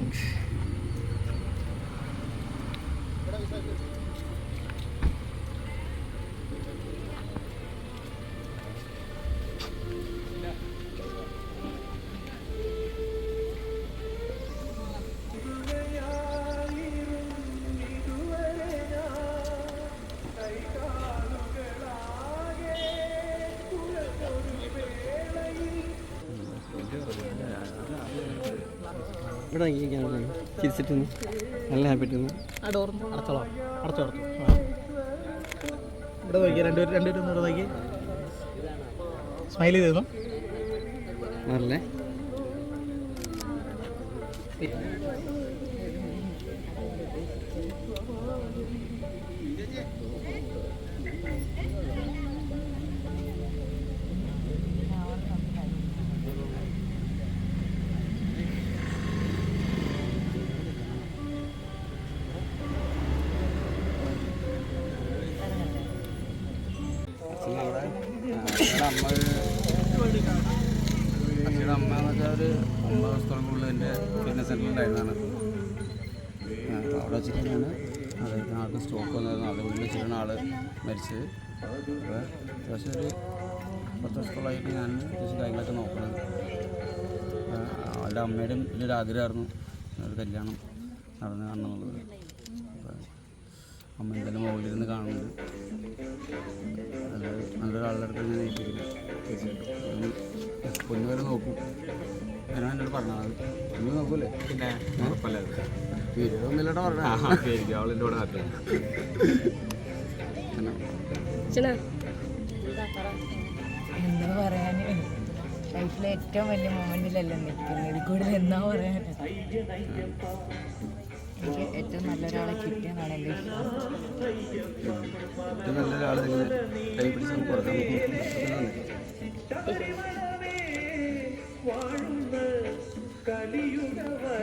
Thanks. ഇവിടെ നോക്കിയിരിക്കുകയാണ് ചിരിച്ചിട്ട്. നല്ല ഹാപ്പി ആയിട്ട് അടച്ചോളാം. അടച്ചോ അടച്ചോ. ഇവിടെ നോക്കി രണ്ടുപേരും രണ്ടുപേരും ഇവിടെ നോക്കി സ്മൈൽ ചെയ്തിരുന്നു? നല്ല അച്ഛയുടെ അമ്മ എന്ന് വെച്ചാൽ ഒരു ഒമ്പത് ദിവസത്തോളം എന്റെ ഫിറ്റ്നസ് അപ്പോൾ അവിടെ വെച്ചിട്ടാണ് അതായത് ആൾക്ക് സ്ട്രോക്ക് വന്നായിരുന്നു അത് വീട്ടിൽ വെച്ചിട്ടാണ് ആൾ മരിച്ചത്. അപ്പോൾ അത്യാവശ്യം ഒരു പത്ത് വർഷത്തോളമായിട്ട് ഞാൻ അത്യാവശ്യം കാര്യങ്ങളൊക്കെ നോക്കണം ആളുടെ അമ്മയുടെയും വലിയൊരു ആഗ്രഹമായിരുന്നു. ഒരു കല്യാണം നടന്ന് കാണണമെന്നുള്ളത് അപ്പോൾ അമ്മ എന്തായാലും മുകളിലിരുന്ന് കാണുന്നുണ്ട്. ഏൽപ്പിക്കുന്നു പൊന്നു വരെ നോക്കും. ഞാൻ എന്നോട് പറഞ്ഞത് പൊന്നു നോക്കൂലേ? പിന്നെ? പറഞ്ഞ അവളെന്റെ കൂടെ ഹാപ്പി എന്താ പറയാൻ ലൈഫിലെ ഏറ്റവും വലിയ മൊമെന്റിലല്ലേ നിൽക്കുന്നത്? കൂടുതൽ എന്താ പറയാൻ എനിക്ക് ഏറ്റവും നല്ലൊരാളെ കിട്ടിയെന്നാണ് എന്റെ വിശ്വാസം. ഏറ്റവും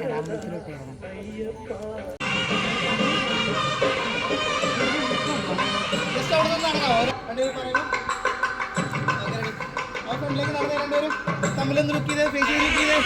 ഞാൻ അമ്പലത്തിലോട്ട് ആ ഫ്രണ്ടിലേക്ക് നടന്നേ രണ്ടുപേരും തമ്മിലൊന്ന് ലുക്ക് ചെയ്തേ ഫേസ് ലുക്ക് ചെയ്തേ.